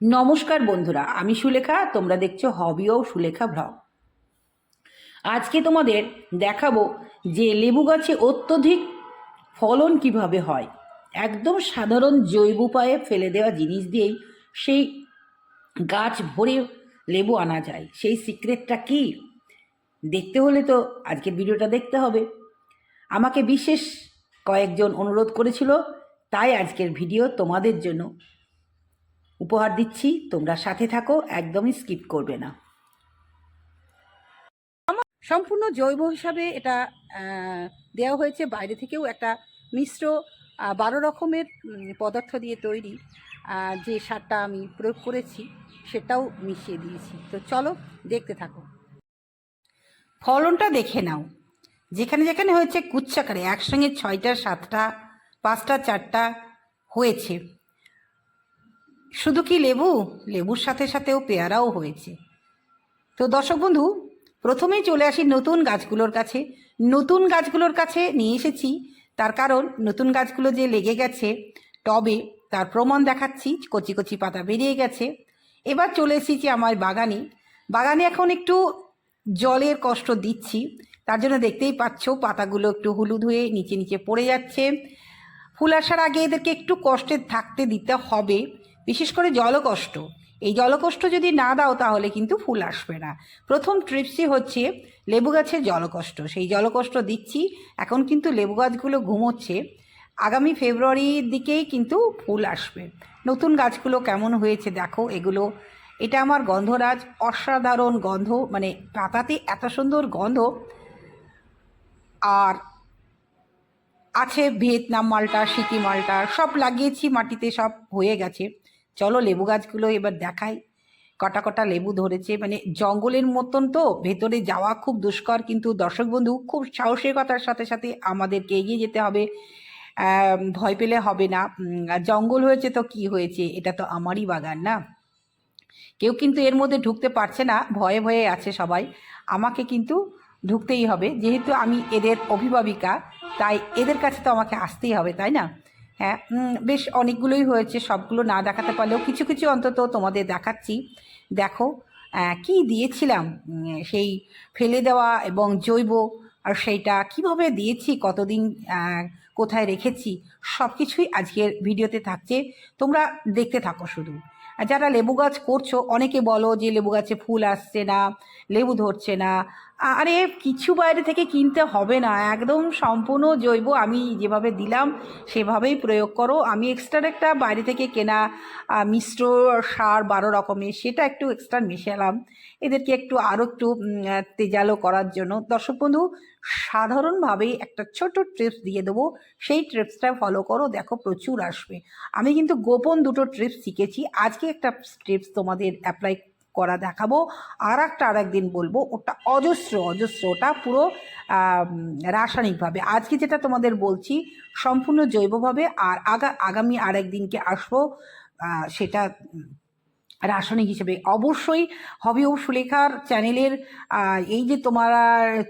নমস্কার বন্ধুরা, আমি সুলেখা, তোমরা দেখছ হবি ও সুলেখা ব্লগ। আজকে তোমাদের দেখাবো যে লেবু গাছে অত্যধিক ফলন কীভাবে হয়। একদম সাধারণ জৈব উপায়ে ফেলে দেওয়া জিনিস দিয়েই সেই গাছ ভরে লেবু আনা যায়। সেই সিক্রেটটা কি? দেখতে হলে তো আজকের ভিডিওটা দেখতে হবে। আমাকে বিশেষ কয়েকজন অনুরোধ করেছিল, তাই আজকের ভিডিও তোমাদের জন্য উপহার দিচ্ছি, তোমরা সাথে থাকো, একদমই স্কিপ করবে না। সম্পূর্ণ জৈব হিসাবে এটা দেওয়া হয়েছে। বাইরে থেকেও একটা মিশ্র বারো রকমের পদার্থ দিয়ে তৈরি যে সারটা আমি প্রয়োগ করেছি, সেটাও মিশিয়ে দিয়েছি। তো চলো, দেখতে থাকো। ফলনটা দেখে নাও। যেখানে যেখানে হয়েছে কুচ্ছাকারে, একসঙ্গে ছয়টা, সাতটা, পাঁচটা, চারটা হয়েছে। শুধু কি লেবু? লেবুর সাথে সাথেও পেয়ারাও হয়েছে। তো দর্শক বন্ধু, প্রথমেই চলে আসি নতুন গাছগুলোর কাছে। নতুন গাছগুলোর কাছে নিয়ে এসেছি। তার কারণ, নতুন গাছগুলো যে লেগে গেছে, টবে তার প্রমাণ দেখাচ্ছি। কচি কচি পাতা বেরিয়ে গেছে। এবার চলে এসেছি আমার বাগানে। বাগানে এখন একটু জলের কষ্ট দিচ্ছি। তার জন্য দেখতেই পাচ্ছ, পাতাগুলো একটু হলুদ হয়ে নিচে নিচে পড়ে যাচ্ছে। ফুল আসার আগে এদেরকে একটু কষ্টে থাকতে দিতে হবে। বিশেষ করে জলকষ্ট। এই জলকষ্ট যদি না দাও তাহলে কিন্তু ফুল আসবে না। প্রথম ট্রিপসই হচ্ছে লেবু গাছের জলকষ্ট। সেই জলকষ্ট দিচ্ছি, এখন কিন্তু লেবু গাছগুলো ঘুমোচ্ছে। আগামী ফেব্রুয়ারির দিকেই কিন্তু ফুল আসবে। নতুন গাছগুলো কেমন হয়েছে দেখো, এগুলো, এটা আমার গন্ধরাজ, অসাধারণ গন্ধ মানে পাতাতে এত সুন্দর গন্ধ। আর আছে ভিয়েতনাম মালটা, সিকি মালটা, সব লাগিয়েছি মাটিতে, সব হয়ে গেছে। চলো লেবু গাছগুলো এবার দেখাই। কটা কটা লেবু ধরেছে। মানে জঙ্গলের মতন তো, ভেতরে যাওয়া খুব দুষ্কর। কিন্তু দর্শক বন্ধু, খুব সাহসিকতার সাথে সাথে আমাদেরকে এগিয়ে যেতে হবে। ভয় পেলে হবে না। জঙ্গল হয়েছে তো কি হয়েছে? এটা তো আমারই বাগান না? কেউ কিন্তু এর মধ্যে ঢুকতে পারছে না। ভয়ে ভয়ে আছে সবাই। আমাকে কিন্তু ঢুকতেই হবে। যেহেতু আমি এদের অভিভাবিকা, তাই এদের কাছে তো আমাকে আসতেই হবে, তাই না? হ্যাঁ বেশ অনেকগুলোই হয়েছে, সবগুলো না দেখাতে পারলেও কিছু কিছু অন্তত তোমাদের দেখাচ্ছি। দেখো কি দিয়েছিলাম? সেই ফেলে দেওয়া এবং জৈব, আর সেইটা কীভাবে দিয়েছি, কতদিন কোথায় রেখেছি সব কিছুই আজকের ভিডিওতে থাকছে। তোমরা দেখতে থাকো শুধু। যারা লেবু গাছ করছ, অনেকে বলো যে লেবু গাছে ফুল আসছে না, লেবু ধরছে না আরে কিছু বাইরে থেকে কিনতে হবে না। একদম সম্পূর্ণ জৈব আমি যেভাবে দিলাম, সেভাবেই প্রয়োগ করো। আমি এক্সট্রা একটা বাইরে থেকে কেনা মিশ্র সার বারো রকমের, সেটা একটু এক্সট্রা মেশালাম। এদেরকে একটু আরও একটু তেজালো করার জন্য। দর্শক বন্ধু, সাধারণভাবেই একটা ছোট ট্রিপস দিয়ে দেবো। সেই ট্রিপসটা ফলো করো, দেখো প্রচুর আসবে। আমি কিন্তু গোপন দুটো ট্রিপস শিখেছি। আজকে একটা ট্রিপস তোমাদের অ্যাপ্লাই করা দেখাবো। আর একটা আর একদিন বলব, ওটা অজস্র অজস্র, ওটা পুরো রাসায়নিকভাবে। আজকে যেটা তোমাদের বলছি, সম্পূর্ণ জৈবভাবে, আর আগা, আগামী আর একদিনকে আসব সেটা রাসায়নিক হিসেবে। অবশ্যই হবি ও সুলেখার চ্যানেলের এই যে তোমরা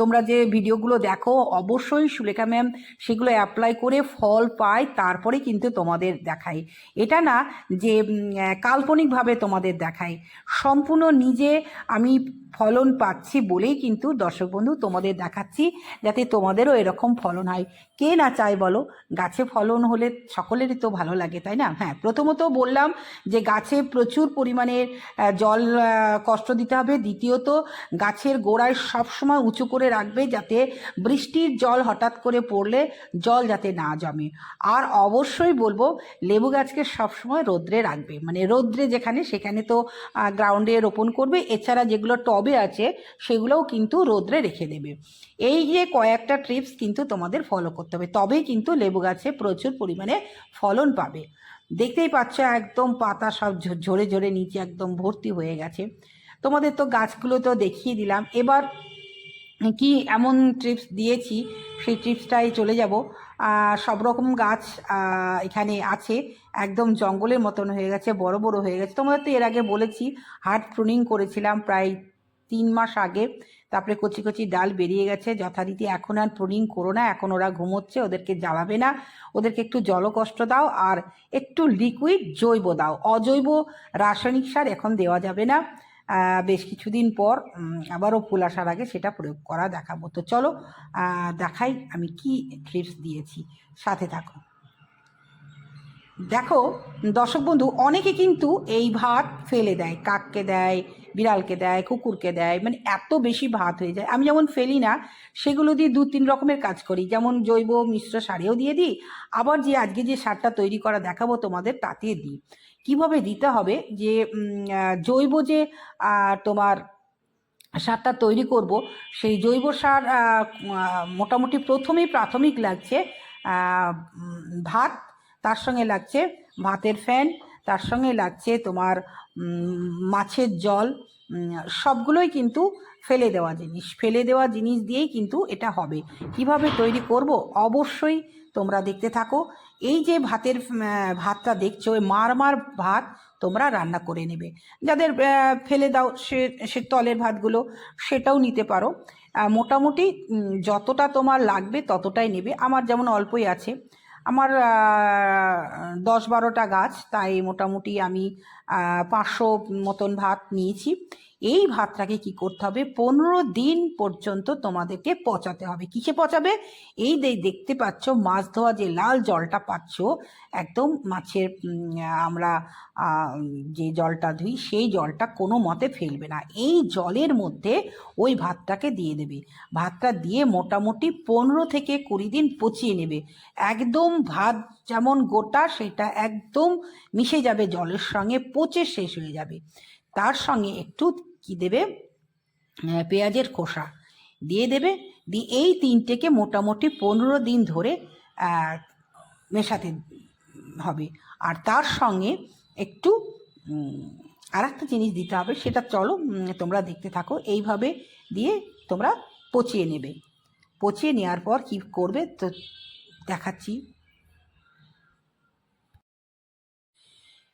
তোমরা যে ভিডিওগুলো দেখো, অবশ্যই সুলেখা ম্যাম সেগুলো অ্যাপ্লাই করে ফল পায়, তারপরে কিন্তু তোমাদের দেখায়। এটা না যে কাল্পনিকভাবে তোমাদের দেখায়। সম্পূর্ণ নিজে আমি ফলন পাচ্ছি বলেই কিন্তু দর্শক বন্ধু তোমাদের দেখাচ্ছি, যাতে তোমাদেরও এরকম ফলন হয়। কে না চায় বলো? গাছে ফলন হলে সকলেরই তো ভালো লাগে, তাই না? হ্যাঁ প্রথমত বললাম যে গাছে প্রচুর পরিমাণের জল কষ্ট দিতে হবে। দ্বিতীয়ত, গাছের গোড়ায় সবসময় উঁচু করে রাখবে যাতে বৃষ্টির জল হঠাৎ করে পড়লে জল যাতে না জমে। আর অবশ্যই বলব, লেবু গাছকে সবসময় রোদ্রে রাখবে। মানে রোদ্রে যেখানে, সেখানে তো গ্রাউন্ডে রোপণ করবে। এছাড়া যেগুলো টবে আছে, সেগুলোও কিন্তু রোদ্রে রেখে দেবে। এই যে কয়েকটা ট্রিপস কিন্তু তোমাদের ফলো করতে হবে। তবেই কিন্তু লেবু গাছে প্রচুর পরিমাণে ফলন পাবে। দেখতেই পাচ্ছ একদম পাতা সব ঝরে ঝরে নিচে একদম ভর্তি হয়ে গেছে। তোমাদের তো গাছগুলো তো দেখিয়ে দিলাম। এবার কি এমন ট্রিপস দিয়েছি, সেই ট্রিপসটাই চলে যাব। সব রকম গাছ এখানে আছে। একদম জঙ্গলের মতন হয়ে গেছে, বড় বড় হয়ে গেছে। তোমাদের তো এর আগে বলেছি, হার্ট প্রুনিং করেছিলাম প্রায় তিন মাস আগে। তারপরে কচি কচি ডাল বেরিয়ে গেছে। যথারীতি এখন আর প্রুনিং করো না, এখন ওরা ঘুমোচ্ছে, ওদেরকে জ্বালাবে না। ওদেরকে একটু জলকষ্ট দাও আর একটু লিকুইড জৈব দাও। অজৈব রাসায়নিক সার এখন দেওয়া যাবে না। বেশ কিছুদিন পর আবারও ফুল আসার আগে সেটা প্রয়োগ করা দেখাবো। তো চলো দেখাই আমি কি ট্রিপস দিয়েছি। সাথে থাকো। দেখো, দর্শক বন্ধু, অনেকে কিন্তু এই ভাত ফেলে দেয়, কাককে দেয় বিড়ালকে দেয়, কুকুরকে দেয় মানে এত বেশি ভাত হয়ে যায়। আমি যেমন ফেলি না, সেগুলো দিয়ে দু তিন রকমের কাজ করি। যেমন জৈব মিশ্র সারেও দিয়ে দিই, আবার যে আজকে যে সারটা তৈরি করা দেখাবো তোমাদের তাতে দিই। কীভাবে দিতে হবে যে জৈব যে তোমার সারটা তৈরি করব, সেই জৈব সার মোটামুটি প্রথমেই প্রাথমিক লাগছে ভাত, তার সঙ্গে লাগছে ভাতের ফ্যান তার সঙ্গে লাগছে তোমার মাছের জল সবগুলোই কিন্তু ফেলে দেওয়া জিনিস। ফেলে দেওয়া জিনিস দিয়েই কিন্তু এটা হবে। কীভাবে তৈরি করব? অবশ্যই তোমরা দেখতে থাকো। এই যে ভাতের ভাতটা দেখছ, ওই মার মার ভাত তোমরা রান্না করে নেবে। যাদের ফেলে দাও সে সে তলের ভাতগুলো, সেটাও নিতে পারো। মোটামুটি যতটা তোমার লাগবে ততটাই নেবে। আমার যেমন অল্পই আছে আমার দশ বারোটা গাছ তাই মোটামুটি আমি পাঁচশো মতন ভাত নিয়েছি। এই ভাতটাকে কি করতে হবে? পনেরো দিন পর্যন্ত তোমাদেরকে পচাতে হবে। কিসে পচাবে? এই দেখতে পাচ্ছ, মাছ ধোয়া যে লাল জলটা পাচ্ছ, একদম মাছের আমরা যে জলটা ধুই, সেই জলটা কোনো মতে ফেলবে না। এই জলের মধ্যে ওই ভাতটাকে দিয়ে দেবে। ভাতটা দিয়ে মোটামুটি পনেরো থেকে কুড়ি দিন পচিয়ে নেবে। একদম ভাত যেমন গোটা সেটা একদম মিশে যাবে, জলের সঙ্গে পচে শেষ হয়ে যাবে। তার সঙ্গে একটু কি দেবে? পেঁয়াজের খোসা দিয়ে দেবে। দিয়ে এই তিনটেকে মোটামুটি পনেরো দিন ধরে মেশাতে হবে। আর তার সঙ্গে একটু আর একটা জিনিস দিতে হবে, সেটা চলো তোমরা দেখতে থাকো। এইভাবে দিয়ে তোমরা পচিয়ে নেবে। পচিয়ে নেওয়ার পর কি করবে? তো দেখাচ্ছি।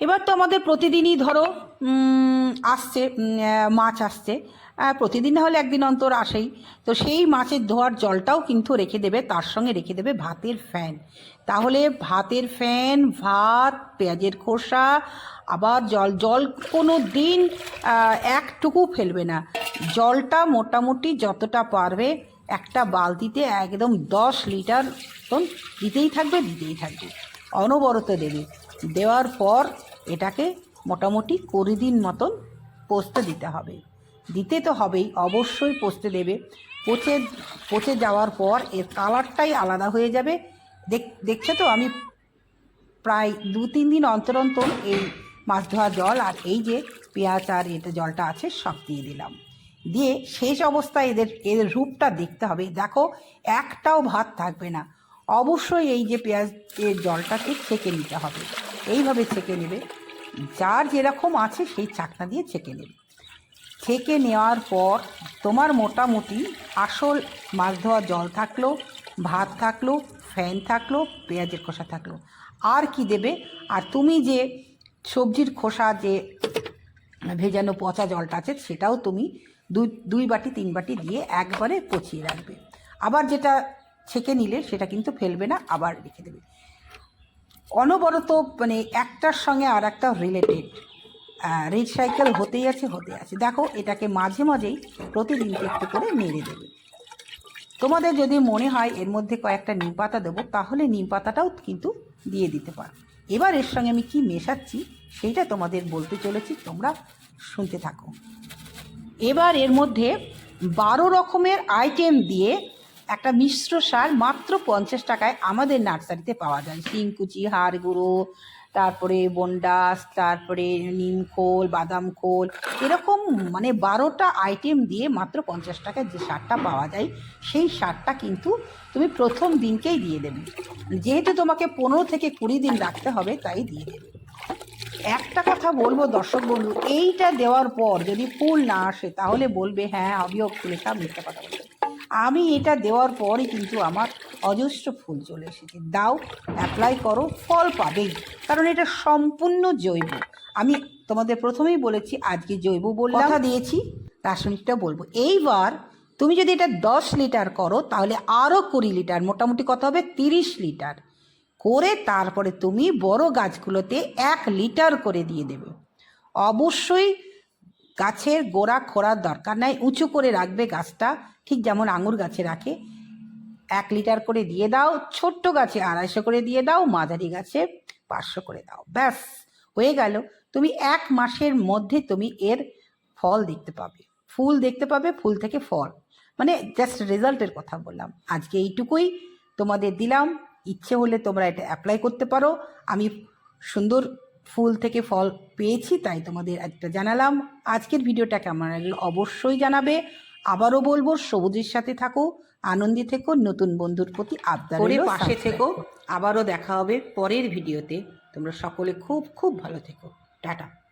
এবার তো আমাদের প্রতিদিনই ধরো আসছে মাছ আসছে। প্রতিদিন হলে একদিন অন্তর আসেই। তো সেই মাছের ধোয়ার জলটাও কিন্তু রেখে দেবে, তার সঙ্গে রেখে দেবে ভাতের ফ্যান। তাহলে ভাতের ফ্যান, ভাত, পেঁয়াজের খোসা, আবার জল জল কোনো দিন একটুকু ফেলবে না। জলটা মোটামুটি যতটা পারবে একটা বালতিতে একদম দশ লিটার দিতেই থাকবে দিতেই থাকবে। অনবরত দেবে। দেওয়ার পর এটাকে মোটামুটি কুড়ি দিন মতন পোস্তে দিতে হবে। দিতে তো হবেই, অবশ্যই পোস্তে দেবে। পচে পচে যাওয়ার পর এর কালারটাই আলাদা হয়ে যাবে। দেখ, দেখছ তো আমি প্রায় দু তিন দিন অন্তর অন্তর এই মাছ ধোয়া জল আর এই যে পেঁয়াজ আর এটা জলটা আছে সব দিয়ে দিলাম। দিয়ে শেষ অবস্থায় এদের এদের রূপটা দেখতে হবে। দেখো, একটাও ভাত থাকবে না। অবশ্যই এই যে পেঁয়াজের জলটাকে ছেঁকে নিতে হবে। এইভাবে ছেঁকে নেবে। যার যেরকম আছে সেই চাকনা দিয়ে ছেঁকে নেবে। ছেঁকে নেওয়ার পর তোমার মোটামুটি আসল মাছ ধোয়া জল থাকল, ভাত থাকল, ফ্যান থাকল, পেঁয়াজের খোসা থাকল। আর কি দেবে? আর তুমি যে সবজির খোসা যে ভেজানো পচা জলটা আছে সেটাও তুমি দুই দুই বাটি, তিন বাটি দিয়ে একবারে পচিয়ে রাখবে। আবার যেটা ছেঁকে নিলে সেটা কিন্তু ফেলবে না, আবার রেখে দেবে। অনবরত মানে একটার সঙ্গে আর একটা রিলেটেড রেড সাইকেল হতেই আছে হতে আছে। দেখো, এটাকে মাঝে মাঝেই প্রতিদিন একটু করে নেড়ে দেবে। তোমাদের যদি মনে হয় এর মধ্যে কয়েকটা নিম পাতা দেবো, তাহলে নিম পাতাটাও কিন্তু দিয়ে দিতে পারো। এবার এর সঙ্গে আমি কি মেশাচ্ছি সেইটা তোমাদের বলতে চলেছি, তোমরা শুনতে থাকো। এবার এর মধ্যে বারো রকমের আইটেম দিয়ে একটা মিশ্র সার মাত্র পঞ্চাশ টাকায় আমাদের নার্সারিতে পাওয়া যায়। শিংকুচি হাড় গুঁড়ো, তারপরে বন্ডাস, তারপরে নিম খোল, বাদাম খোল, এরকম মানে বারোটা আইটেম দিয়ে মাত্র পঞ্চাশ টাকায় যে সারটা পাওয়া যায়, সেই সারটা কিন্তু তুমি প্রথম দিনকেই দিয়ে দেবে। যেহেতু তোমাকে পনেরো থেকে কুড়ি দিন রাখতে হবে, তাই দিয়ে দেবে। একটা কথা বলব দর্শক বন্ধু, এইটা দেওয়ার পর যদি ফুল না আসে, তাহলে বলবে হ্যাঁ আমিও ফুলে সব মিথ্যা কথা বলবে আমি এটা দেওয়ার পরই কিন্তু আমার অজস্র ফুল চলে এসেছে। দাও অ্যাপ্লাই করো, ফল পাবেই। কারণ এটা সম্পূর্ণ জৈব। আমি তোমাদের প্রথমেই বলেছি, আজকে জৈব বললাম। কথা দিয়েছি, রাসায়নিকটা বলব। এইবার তুমি যদি এটা দশ লিটার করো, তাহলে আরও কুড়ি লিটার, মোটামুটি কত হবে? তিরিশ লিটার। করে তারপরে তুমি বড় গাছগুলোতে এক লিটার করে দিয়ে দেবে। অবশ্যই গাছের গোড়া খোঁড়ার দরকার নাই, উঁচু করে রাখবে গাছটা। ঠিক যেমন আঙুর গাছে রাখে। এক লিটার করে দিয়ে দাও, ছোট্ট গাছে আড়াইশো করে দিয়ে দাও, মাঝারি গাছে পাঁচশো করে দাও। ব্যাস, হয়ে গেল। তুমি এক মাসের মধ্যে তুমি এর ফল দেখতে পাবে। ফুল দেখতে পাবে, ফুল থেকে ফল। মানে জাস্ট রেজাল্টের কথা বললাম। আজকে এইটুকুই তোমাদের দিলাম। ইচ্ছে হলে তোমরা এটা অ্যাপ্লাই করতে পারো। আমি সুন্দর ফুল থেকে ফল পেয়েছি, তাই তোমাদের একটা জানালাম। আজকের ভিডিওটা কেমন লাগল অবশ্যই জানাবে। আবারও বলব সবুজের সাথে থাকো আনন্দে থেকো নতুন বন্ধুর প্রতি আবদার করে পাশে থেকো। আবারও দেখা হবে পরের ভিডিওতে। তোমরা সকলে খুব খুব ভালো থেকো। টাটা।